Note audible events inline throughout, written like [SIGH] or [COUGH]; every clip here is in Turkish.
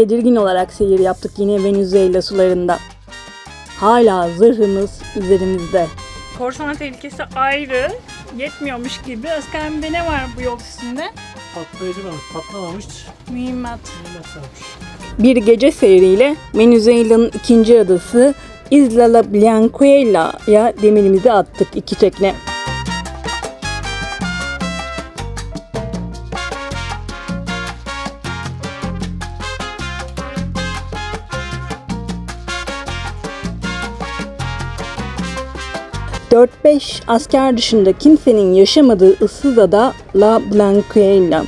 Tedirgin olarak seyir yaptık yine Venezuela sularında. Hala zırhımız üzerimizde. Korsan tehlikesi ayrı. Yetmiyormuş gibi. Özkan'da ne var bu yol üstünde? Patlayıcı var. Patlamamış. Mühimmat. Millet sarmış. Bir gece seyriyle Venezuela'nın ikinci adası Isla La Blancuella'ya demirimizi attık iki tekne. Dört beş asker dışında kimsenin yaşamadığı ıssız ada La Blancuella.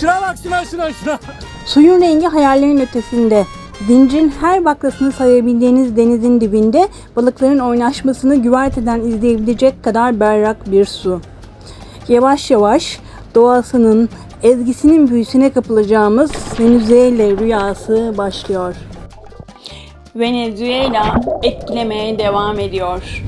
Şuna bak şuna şuna şuna. Suyun rengi hayallerin ötesinde. Zincirin her baklasını sayabildiğiniz denizin dibinde balıkların oynaşmasını güverteden izleyebilecek kadar berrak bir su. Yavaş yavaş doğasının, ezgisinin büyüsüne kapılacağımız Venezuela rüyası başlıyor. Venezuela etkilemeye devam ediyor.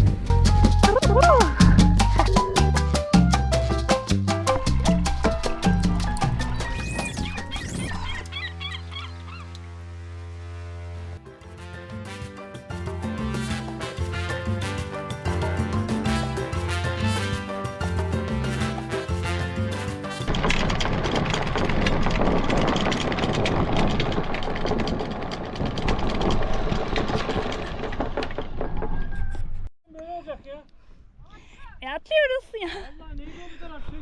Ya. Allah neydi o bir taraf şey?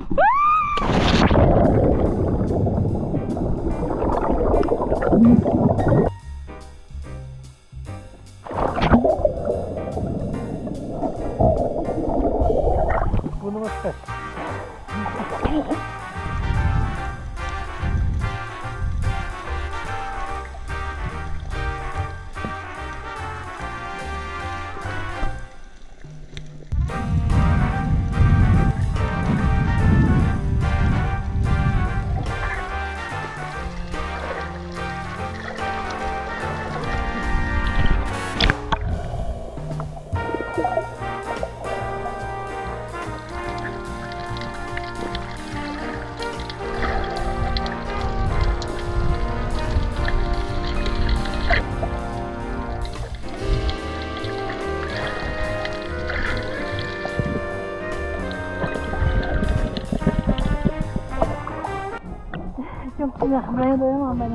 Çok güzel. Buraya doyamam ben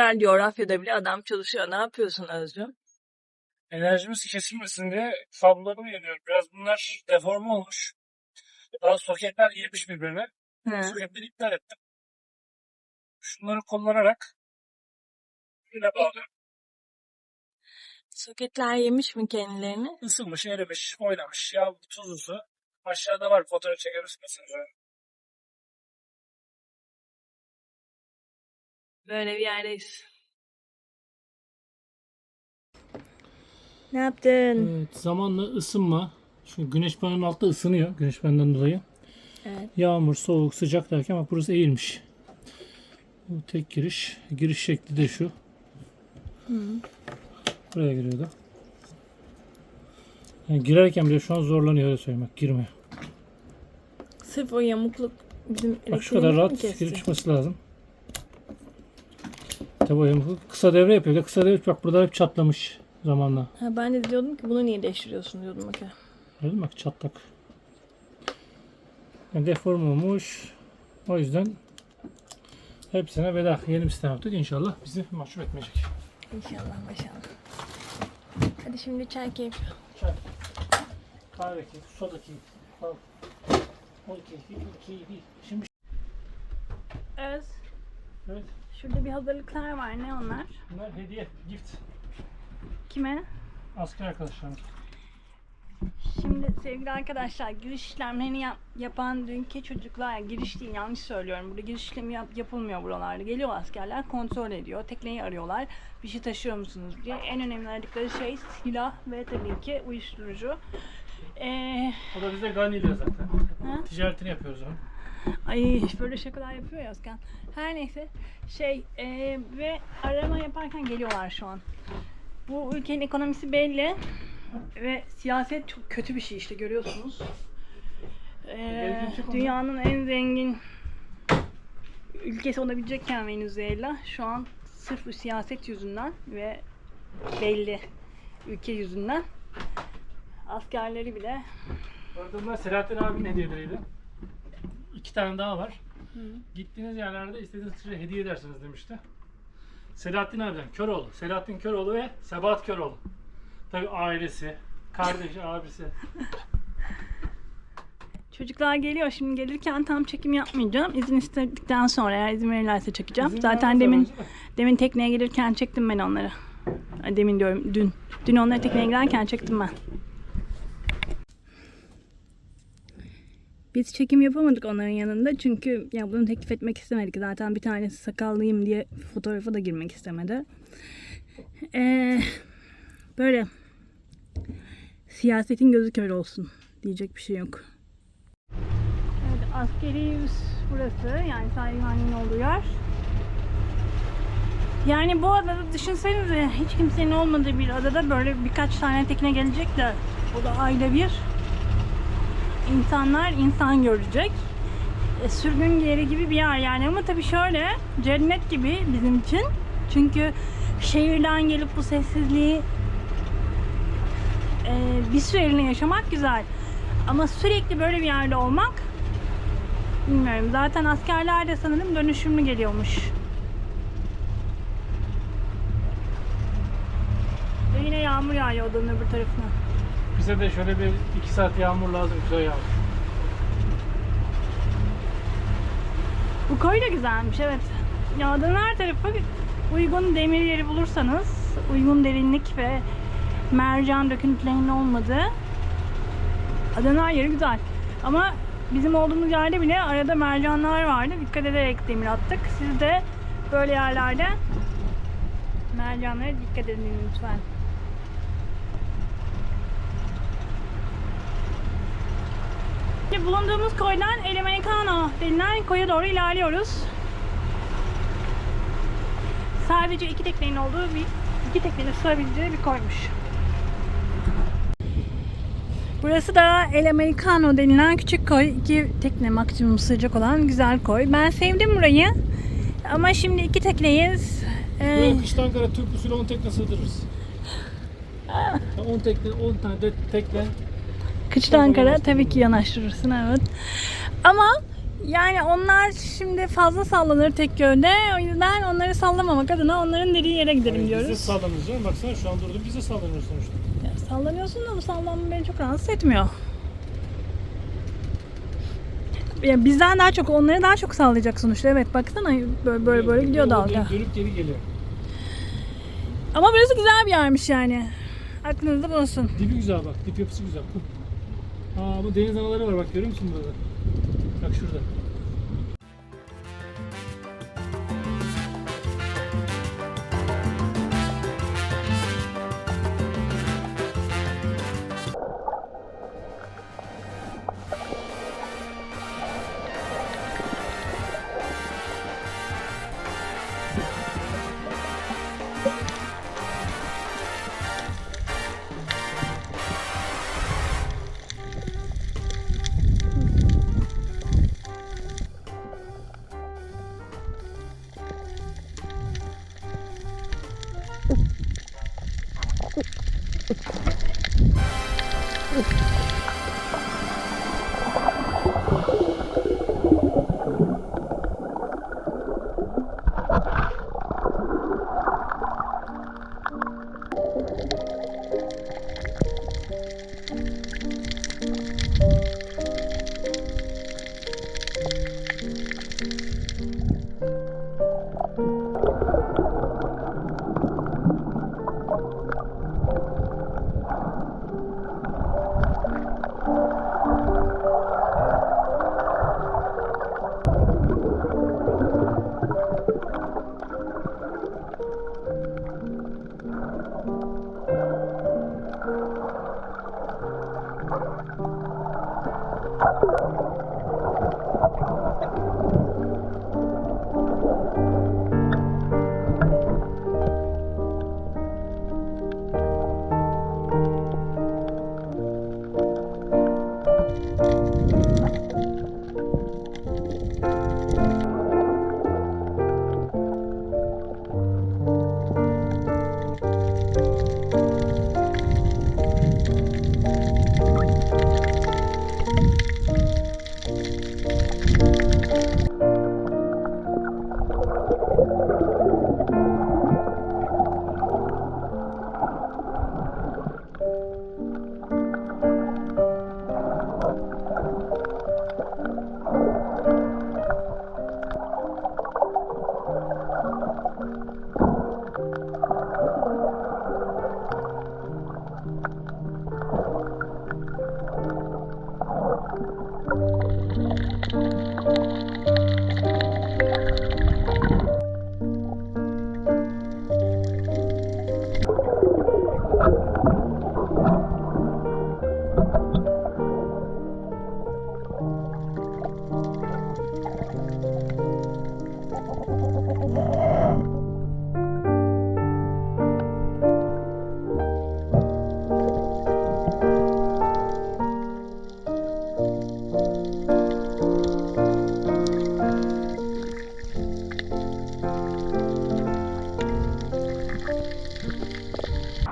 güzel coğrafyada bile adam çalışıyor. Ne yapıyorsun Özcüm? Enerjimiz kesilmesin diye kablolarımı yeniyorum. Biraz bunlar deforme olmuş. Daha soketler yemiş birbirine. Soketleri iptal ettim. Şunları kullanarak yine bağlıyorum. Soketler yemiş mi kendilerini? Isınmış, erimiş, oynamış. Ya tuzlusu. Aşağıda var fotoğraf çekeriz mesela. Böyle bir yerdeyiz. Ne yaptın? Evet, zamanla ısınma. Çünkü güneş panelinin altta ısınıyor. Güneş panelinden dolayı. Evet. Yağmur, soğuk, sıcak derken bak burası eğilmiş. Bu tek giriş. Giriş şekli de şu. Buraya giriyordu. Yani girerken bile şu an zorlanıyor öyle söyleyeyim. Bak girmiyor. Sırf o yamukluk bizim Bak şu kadar elektriğimizi mi rahat kesti? girip çıkması lazım. Tabii kısa devre yapıyor. Bir de kısa devre bak burada hep çatlamış zamanla. Ha, ben de diyordum ki bunu niye değiştiriyorsun diyordum bak. ya. Gördün mü? Bak çatlak. Yani deform olmuş. O yüzden hepsine veda. Yeni bir sistem yaptık. İnşallah bizi mahcup etmeyecek. İnşallah maşallah. Hadi şimdi çay keyif. Çay, kahve keyfi, soda keyfi, fal, ol keyfi, keyfi. Şimdi. Evet, Şurada bir hazırlıklar var. Ne onlar? bunlar hediye, gift. Kime? Asker arkadaşlarım. Şimdi sevgili arkadaşlar giriş işlemlerini yap- yapan dünkü çocuklar giriş değil yanlış söylüyorum. Burada giriş işlemi yap- yapılmıyor buralarda. Geliyor askerler kontrol ediyor. Tekneyi arıyorlar. Bir şey taşıyor musunuz diye. En önemli aradıkları şey silah ve tabii ki uyuşturucu. Ee, O da bize Gani diyor zaten. Ha? Ticaretini yapıyoruz onun. Ay böyle şakalar yapıyor ya Özkan. Her neyse şey e, ve arama yaparken geliyorlar şu an. Bu ülkenin ekonomisi belli ve siyaset çok kötü bir şey işte görüyorsunuz. E, dünyanın en zengin ülkesi olabilecekken Venezuela şu an sırf bu siyaset yüzünden ve belli ülke yüzünden askerleri bile bunlar Selahattin abinin hediyeleriydi. İki tane daha var. Gittiğiniz yerlerde istediğiniz kişiye hediye edersiniz demişti. Selahattin abiden Köroğlu, Selahattin Köroğlu ve Sebahat Köroğlu. Tabi ailesi, kardeşi, abisi. [LAUGHS] Çocuklar geliyor. Şimdi gelirken tam çekim yapmayacağım. İzin istedikten sonra eğer izin verirlerse çekeceğim. İzin Zaten demin de. demin tekneye gelirken çektim ben onları. Demin diyorum dün. Dün onları tekneye girerken çektim ben. Biz çekim yapamadık onların yanında çünkü ya bunu teklif etmek istemedik. Zaten bir tanesi sakallıyım diye fotoğrafa da girmek istemedi. Ee, böyle siyasetin gözü kör olsun diyecek bir şey yok. Evet, askeri üs burası. Yani Sayıhan'ın olduğu yer. Yani bu adada düşünsenize hiç kimsenin olmadığı bir adada böyle birkaç tane tekne gelecek de o da ayda bir insanlar insan görecek. E, sürgün yeri gibi bir yer yani ama tabii şöyle cennet gibi bizim için. Çünkü şehirden gelip bu sessizliği e, bir süreliğine yaşamak güzel. Ama sürekli böyle bir yerde olmak bilmiyorum. Zaten askerler de sanırım dönüşümlü geliyormuş. Ve yine yağmur yağıyor odanın öbür tarafına. Bize de şöyle bir iki saat yağmur lazım, güzel yağmur. Bu koy da güzelmiş evet. Ya adanın her tarafı uygun demir yeri bulursanız uygun derinlik ve mercan döküntülerinin olmadığı adanın her yeri güzel. Ama bizim olduğumuz yerde bile arada mercanlar vardı. Dikkat ederek demir attık. Siz de böyle yerlerde mercanlara dikkat edin lütfen. Şimdi bulunduğumuz koydan El Americano denilen koya doğru ilerliyoruz. Sadece iki teknenin olduğu bir iki teknenin sığabileceği bir koymuş. Burası da El Americano denilen küçük koy. İki tekne maksimum sığacak olan güzel koy. Ben sevdim burayı. Ama şimdi iki tekneyiz. Ee, Böyle kışta Ankara Türk usulü 10 tekne sığdırırız. [LAUGHS] 10 tekne, 10 tane de tekne. Kıçlı Ankara tabii ki yanaştırırsın evet. Ama yani onlar şimdi fazla sallanır tek yönde. O yüzden onları sallamamak adına onların dediği yere gidelim diyoruz. sallanırız canım. Baksana şu an durduk bize sallanıyoruz sonuçta. Ya sallanıyorsun da bu sallanma beni çok rahatsız etmiyor. Ya bizden daha çok, onları daha çok sallayacak sonuçta. Evet baksana böyle böyle, böyle gidiyor dalga. Dönüp geri geliyor. Ama burası güzel bir yermiş yani. Aklınızda bulunsun. Dibi güzel bak. Dip yapısı güzel. Aa bu deniz anaları var bak görüyor musun burada? Bak şurada.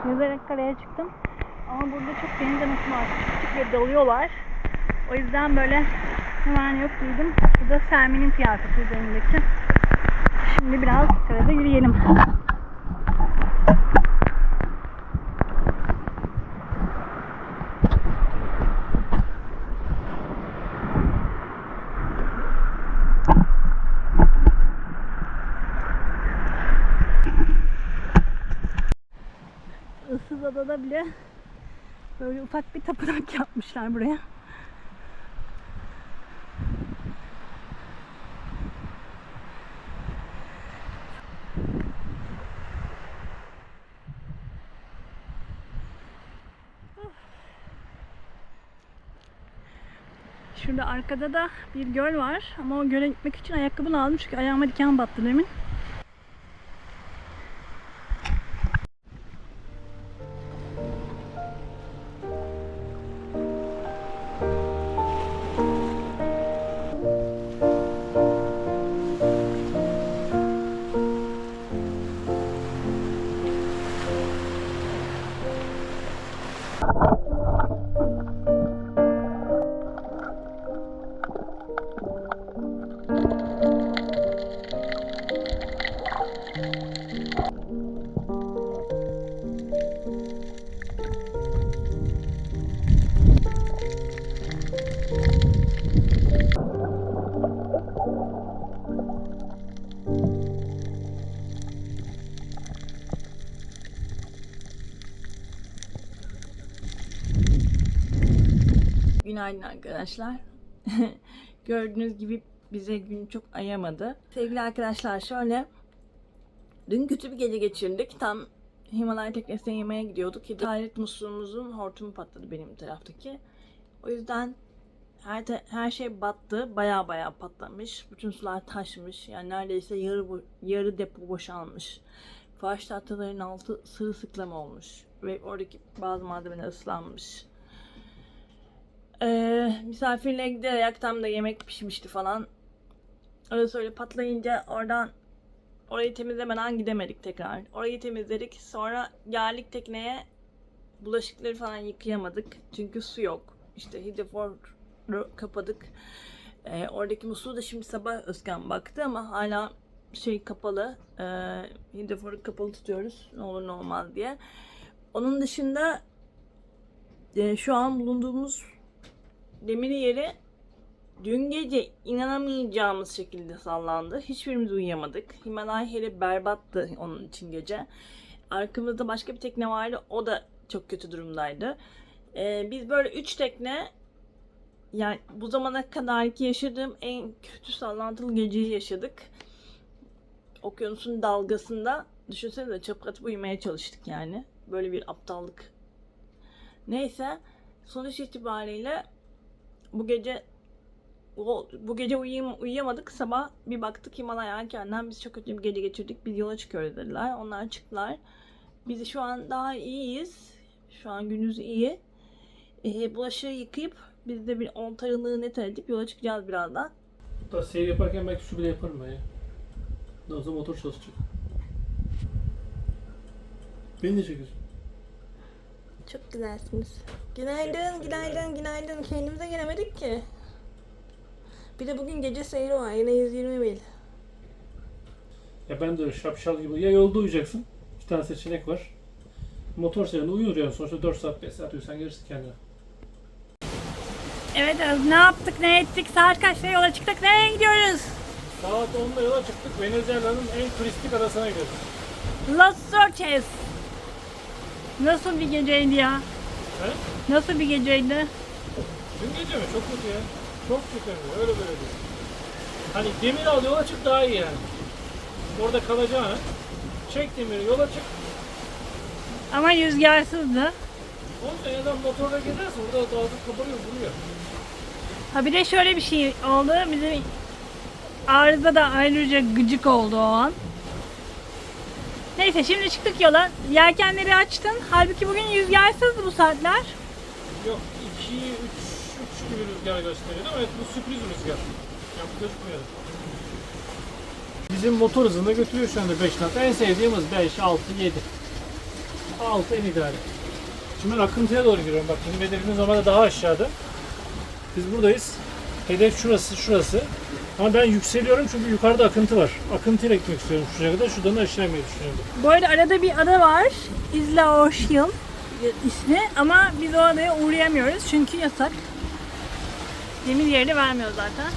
Yüzerek karaya çıktım. Ama burada çok deniz anası var. Küçük ve dalıyorlar. O yüzden böyle hemen yok duydum. Bu da Selmi'nin kıyafeti üzerindeki. Şimdi biraz karada yürüyelim. Adada bile böyle ufak bir tapınak [LAUGHS] yapmışlar buraya. Şurada arkada da bir göl var ama o göle gitmek için ayakkabı lazım çünkü ayağıma diken battı demin. Arkadaşlar. [LAUGHS] Gördüğünüz gibi bize gün çok ayamadı. Sevgili arkadaşlar şöyle dün kötü bir gece geçirdik. Tam Himalaya teknesine yemeğe gidiyorduk. Hayret musluğumuzun hortumu patladı benim taraftaki. O yüzden her, te- her şey battı. Baya baya patlamış. Bütün sular taşmış. Yani neredeyse yarı, yarı depo boşalmış. Fahş tahtaların altı sırılsıklam olmuş. Ve oradaki bazı malzemeler ıslanmış. Ee, misafirliğe giderek tam da yemek pişmişti falan. Orası öyle patlayınca oradan orayı temizlemeden gidemedik tekrar. Orayı temizledik. Sonra geldik tekneye. Bulaşıkları falan yıkayamadık. Çünkü su yok. İşte hidroforu kapadık. Ee, oradaki musluğu da şimdi sabah Özkan baktı ama hala şey kapalı. Ee, hidroforu kapalı tutuyoruz. Ne olur ne olmaz diye. Onun dışında e, şu an bulunduğumuz demir yeri dün gece inanamayacağımız şekilde sallandı. Hiçbirimiz uyuyamadık. Himalaya heri berbattı onun için gece. Arkamızda başka bir tekne vardı. O da çok kötü durumdaydı. Ee, biz böyle üç tekne yani bu zamana kadarki yaşadığım en kötü sallantılı geceyi yaşadık. Okyanusun dalgasında düşünsenize çöp atıp uyumaya çalıştık yani. Böyle bir aptallık. Neyse sonuç itibariyle bu gece o- bu gece uyuyam, uyuyamadık. Sabah bir baktık Himalaya erkenden biz çok kötü bir gece geçirdik. Biz yola çıkıyoruz dediler. Onlar çıktılar. Biz şu an daha iyiyiz. Şu an günümüz iyi. Ee, bulaşığı yıkayıp biz de bir oltarılığı net edip yola çıkacağız birazdan. Hatta seyir yaparken belki şu bile yaparım ben ya. Daha sonra motor çalışacak. Beni de çekiyorsun. Çok güzelsiniz. Günaydın, günaydın, günaydın. Kendimize gelemedik ki. Bir de bugün gece seyri var. Yine 120 mil. Ya ben de öyle şapşal gibi. Ya yolda uyuyacaksın. İki tane seçenek var. Motor seyrinde uyur yani. Sonuçta 4 saat 5 saat uyusan gelirsin kendine. Evet Öz, ne yaptık ne ettik saat kaçta yola çıktık nereye gidiyoruz? Saat 10'da yola çıktık. Venezuela'nın en turistik adasına gidiyoruz. Los Sortes. Nasıl bir geceydi ya? He? Nasıl bir geceydi? Dün gece mi? Çok kötü ya. Çok kötü. Öyle böyle değil. Hani demir al yola çık daha iyi yani. Orada kalacağına çek demiri yola çık. Ama rüzgarsızdı. Ondan ya da motorla giderse orada dağıtıp kabarıyor vuruyor. Ha bir de şöyle bir şey oldu. Bizim arıza da ayrıca gıcık oldu o an. Neyse şimdi çıktık yola. Yelkenleri açtın. Halbuki bugün rüzgarsızdı bu saatler. Yok 2 3 3 gibi rüzgar gösteriyordu ama evet bu sürpriz rüzgar. Yani bu gözükmüyordu. Bizim motor hızında götürüyor şu anda 5 dakika. En sevdiğim hız 5, 6, 7. 6 en ideali. Şimdi ben akıntıya doğru giriyorum. Bak bizim hedefimiz normalde daha aşağıda. Biz buradayız. Hedef şurası, şurası. Ama ben yükseliyorum çünkü yukarıda akıntı var. Akıntıyla gitmek istiyorum şuraya kadar. Şuradan da aşağı inmeyi düşünüyorum. Bu arada arada bir ada var. Isla Ocean ismi ama biz o adaya uğrayamıyoruz çünkü yasak. Demir yerini vermiyor zaten.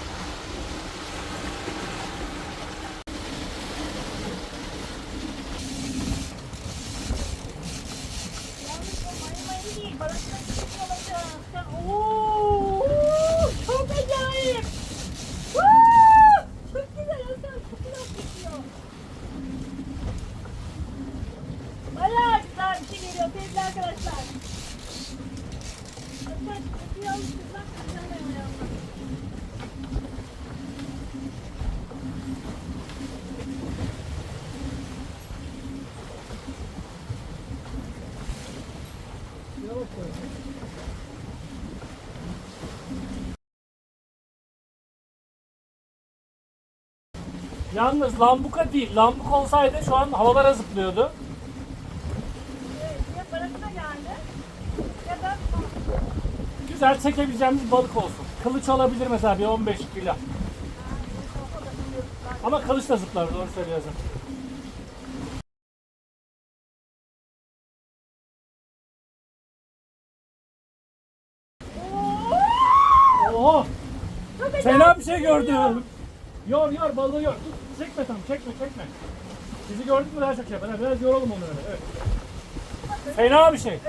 Oo, çok acayip. Woo! Çok güzel Hasan, çok güzel kokuyor. Bayağı güzel bir şey geliyor sevgili arkadaşlar. Hasan, kokuyu alıştırmak istemiyorum ya. Yalnız lambuka değil. Lambuk olsaydı şu an havalara zıplıyordu. Ya parasına geldi ya da Güzel çekebileceğimiz balık olsun. Kılıç olabilir mesela bir 15 kilo. Ama kılıç da zıplar doğru söylüyorsun. Oo! Fena bir şey gördüm. Yor yor balığı yor. Tut, çekme tamam çekme çekme. Bizi gördük mü daha çok şey yapar. Biraz yoralım öyle. Evet. Fena bir şey.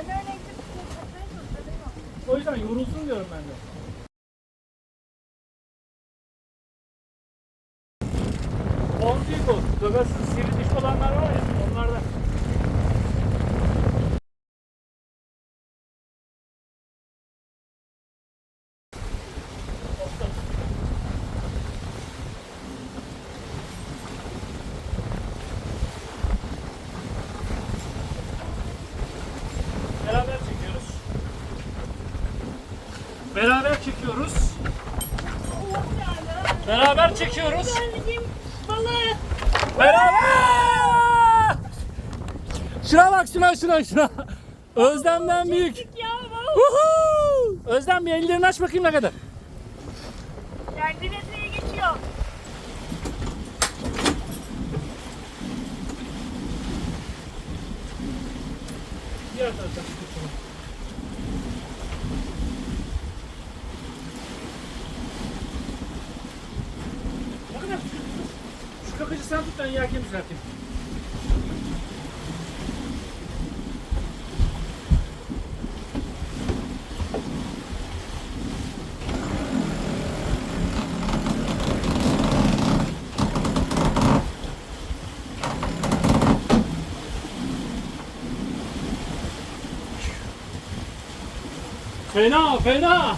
O yüzden yorulsun diyorum ben de. Ponzi bu. Gagası sivri diş olanlar var ya Şuna bak şuna şuna şuna. Özlemden büyük. Ya. Woohoo! Özlem bir ellerini aç bakayım ne kadar. Metreye geçiyor. Diğer taraftan tut şunu. Ne kadar? Şu kakıcı sen tut ben yelkeni düzelteyim. Fena fena.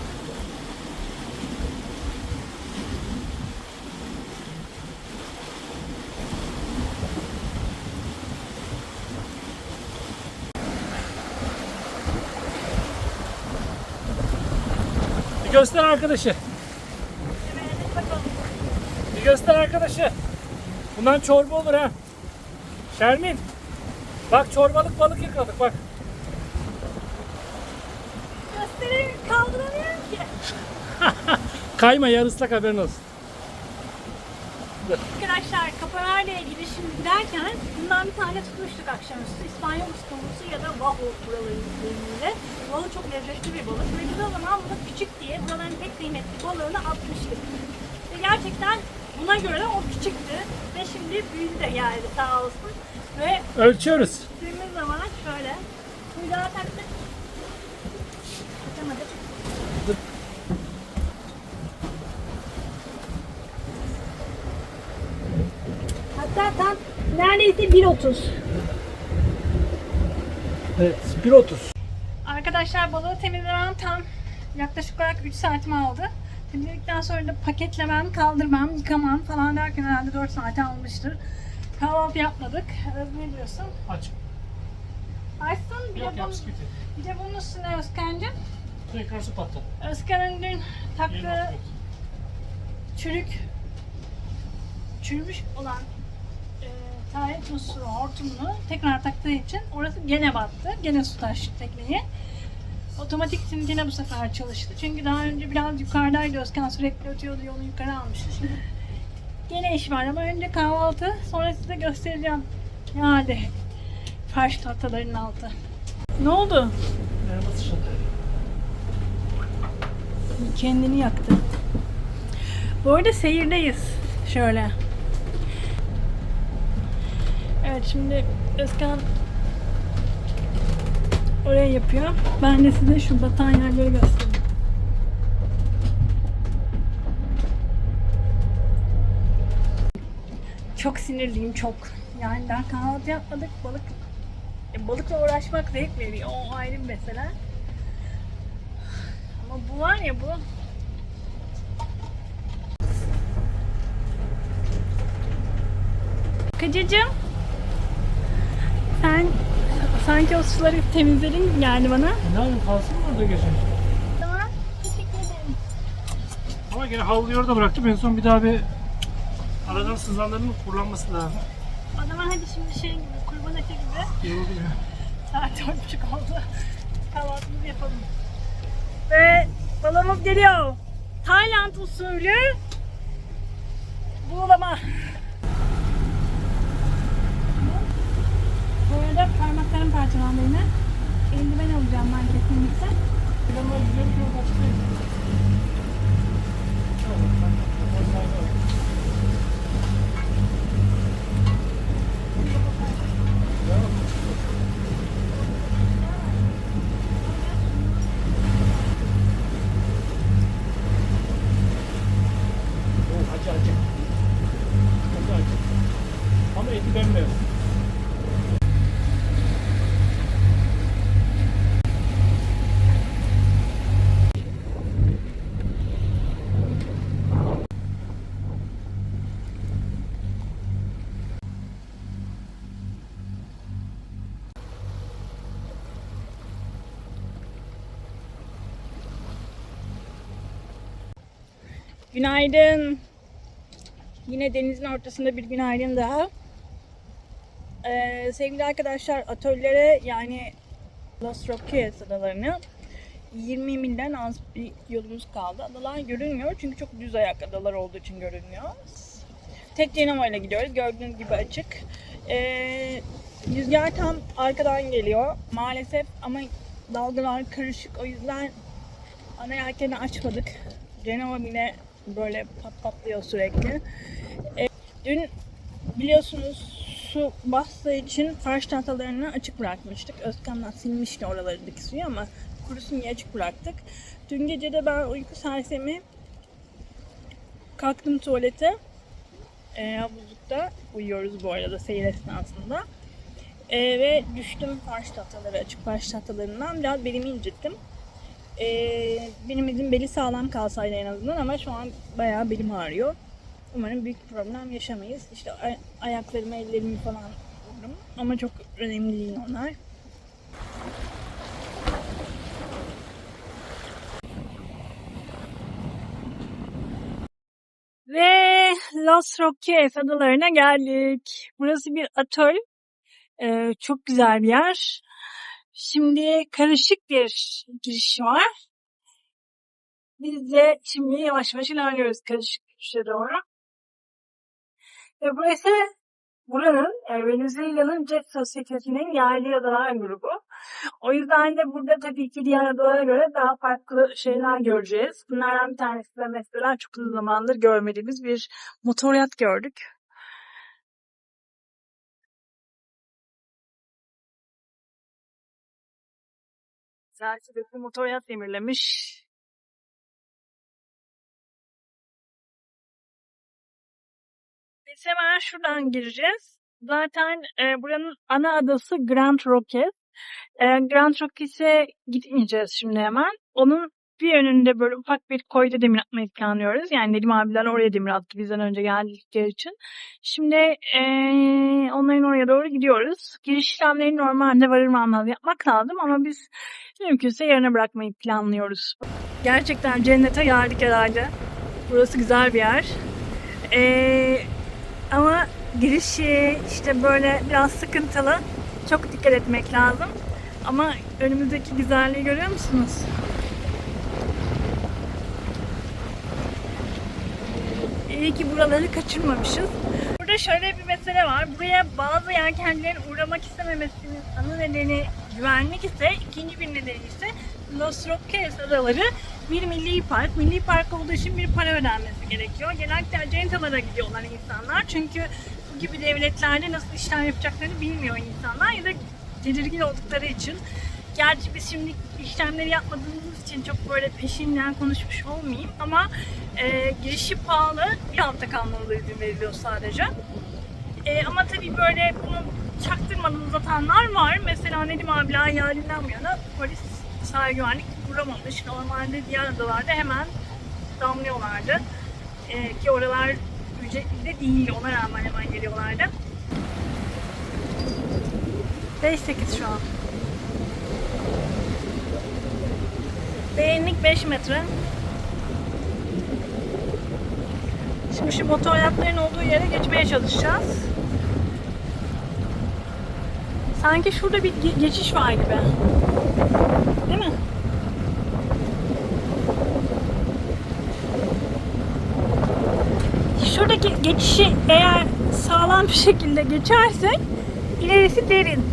Bir göster arkadaşı. Bir göster arkadaşı. Bundan çorba olur ha. Şermin. Bak çorbalık balık yakaladık bak. Göstereyim kaldıramıyorum ki. Kayma yarı ıslak haberin olsun. Arkadaşlar kapalarla ilgili şimdi giderken bundan bir tane tutmuştuk akşamüstü. İspanyol ustamızı ya da vaho buraların deyimiyle. Balık çok lezzetli bir balık ve biz o zaman bunu küçük diye buraların pek kıymetli balığını atmıştık. Ve gerçekten Buna göre o küçüktü ve şimdi büyüdü de geldi sağ olsun. Ve Ölçüyoruz. da var şöyle. Kuyruğa taktık. Takamadık. Hatta tam neredeyse 1.30. Evet 1.30. Arkadaşlar balığı temizlemem tam yaklaşık olarak 3 saatimi aldı. Temizledikten sonra da paketlemem, kaldırmam, yıkamam falan derken herhalde 4 saate almıştır. Kahvaltı yapmadık. Öz ne diyorsun? Aç. Açsın bir de, Yok bunun, yap bitti. bir de bunun üstüne Özkan'cığım. Tekrar su patladı. Özkan'ın dün taktığı çürük, çürümüş olan taharet musluğu hortumunu tekrar taktığı için orası gene battı. Gene su taştı tekneyi. Otomatik gene bu sefer çalıştı. Çünkü daha önce biraz yukarıdaydı. Özkan sürekli ötüyordu. Onu yukarı almıştı. Şimdi gene iş var ama önce kahvaltı. Sonra size göstereceğim. Yani farş tahtalarının altı. Ne oldu? Merhaba sıçradı. Kendini yaktı. Bu arada seyirdeyiz. Şöyle. Evet şimdi Özkan oraya yapıyor. Ben de size şu batan yerleri göstereyim. Çok sinirliyim çok. Yani daha kahvaltı yapmadık. Balık e, balıkla uğraşmak zevk veriyor. O ayrı bir mesele. Ama bu var ya bu. Kıcıcığım. Sen sanki o suları temizledin geldi bana. Ne yapayım kalsın mı orada gece? Tamam. Teşekkür ederim. Ama gene havluyu orada bıraktım. En son bir daha bir aradan sızanların kullanması lazım. O zaman hadi şimdi şey gibi kurban eti gibi Yoruldum ya. saat dört buçuk oldu. Kahvaltımızı yapalım. Ve balığımız geliyor. Tayland usulü buğulama. Bu arada parmaklarım parçalandı yine. Eldiven alacağım ben kesinlikle. Ama güzel bir yol açtı. Acı Günaydın. Yine denizin ortasında bir günaydın daha. Ee, sevgili arkadaşlar atölyelere yani Los Roques adalarını 20 milden az bir yolumuz kaldı. Adalar görünmüyor çünkü çok düz ayak adalar olduğu için görünmüyor. Tek dinamo ile gidiyoruz. Gördüğünüz gibi açık. Ee, rüzgar tam arkadan geliyor. Maalesef ama dalgalar karışık. O yüzden ana yelkeni açmadık. Cenova bile böyle pat patlıyor sürekli. Ee, dün biliyorsunuz su bastığı için farş tahtalarını açık bırakmıştık. Özkan'dan silmişti oralardaki suyu ama kurusun diye açık bıraktık. Dün gece de ben uyku sersemi kalktım tuvalete. Ee, havuzlukta uyuyoruz bu arada seyir esnasında. Ee, ve düştüm farş tahtaları, açık farş tahtalarından. Biraz belimi incittim. Ee, benim beli sağlam kalsaydı en azından ama şu an bayağı belim ağrıyor. Umarım büyük problem yaşamayız. İşte ay- ayaklarımı, ellerimi falan vururum. Ama çok önemli değil onlar. Ve Los Roques adalarına geldik. Burası bir atol. Ee, çok güzel bir yer. Şimdi karışık bir giriş var. Biz de şimdi yavaş yavaş ilerliyoruz karışık girişe doğru. Ve burası buranın, yani Venezuela'nın Jet Sosyetesi'nin yerli adalar grubu. O yüzden de burada tabii ki diğer adalara göre daha farklı şeyler göreceğiz. Bunlardan bir tanesi de mesela çok uzun zamandır görmediğimiz bir motoryat gördük. Zelçideki motoryat demirlemiş. Biz hemen şuradan gireceğiz. Zaten e, buranın ana adası Grand Roques. E, Grand Roques'e gitmeyeceğiz şimdi hemen. Onun bir önünde böyle ufak bir koyda demir atmayı planlıyoruz. Yani Nedim abiler oraya demir attı bizden önce geldikleri için. Şimdi e, onların oraya doğru gidiyoruz. Giriş işlemlerini normalde varır varmaz yapmak lazım ama biz mümkünse yarına bırakmayı planlıyoruz. Gerçekten cennete geldik herhalde. Burası güzel bir yer. Ee, ama girişi işte böyle biraz sıkıntılı. Çok dikkat etmek lazım. Ama önümüzdeki güzelliği görüyor musunuz? İyi ki buraları kaçırmamışız. Burada şöyle bir mesele var. Buraya bazı yelkenlilerin uğramak istememesinin ana nedeni güvenlik ise ikinci bir nedeni ise Los Roques adaları bir milli park. Milli park olduğu için bir para ödenmesi gerekiyor. Genellikle acentalara gidiyorlar insanlar. Çünkü bu gibi devletlerde nasıl işlem yapacaklarını bilmiyor insanlar ya da tedirgin oldukları için. Gerçi biz şimdi işlemleri yapmadığımız için çok böyle peşinden konuşmuş olmayayım ama e, girişi pahalı. Bir hafta kalmamıza izin veriliyor sadece. E, ama tabii böyle bunu çaktırmadan uzatanlar var. Mesela Nedim abiler geldiğinden bu yana polis sahil güvenlik vuramamış. Normalde diğer adalarda hemen damlıyorlardı. E, ki oralar ücretli de değil. Ona rağmen hemen geliyorlardı. 5-8 şu an. Derinlik 5 metre. Şimdi şu motoryatların olduğu yere geçmeye çalışacağız. Sanki şurada bir ge- geçiş var gibi. Değil mi? Şuradaki geçişi eğer sağlam bir şekilde geçersek ilerisi derin.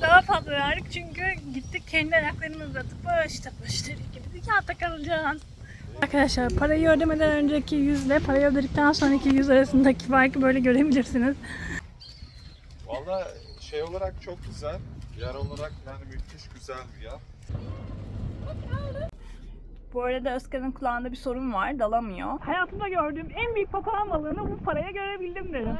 Daha fazla verdik çünkü gittik kendi ayaklarımızla atıp bağış tapış dedik ki biz iki hafta kalacağız. Arkadaşlar parayı ödemeden önceki yüzle parayı ödedikten sonraki yüz arasındaki farkı böyle görebilirsiniz. Valla şey olarak çok güzel. Yer olarak yani müthiş güzel bir yer. Bu arada Özkan'ın kulağında bir sorun var, dalamıyor. Hayatımda gördüğüm en büyük papağan balığını bu paraya görebildim dedim.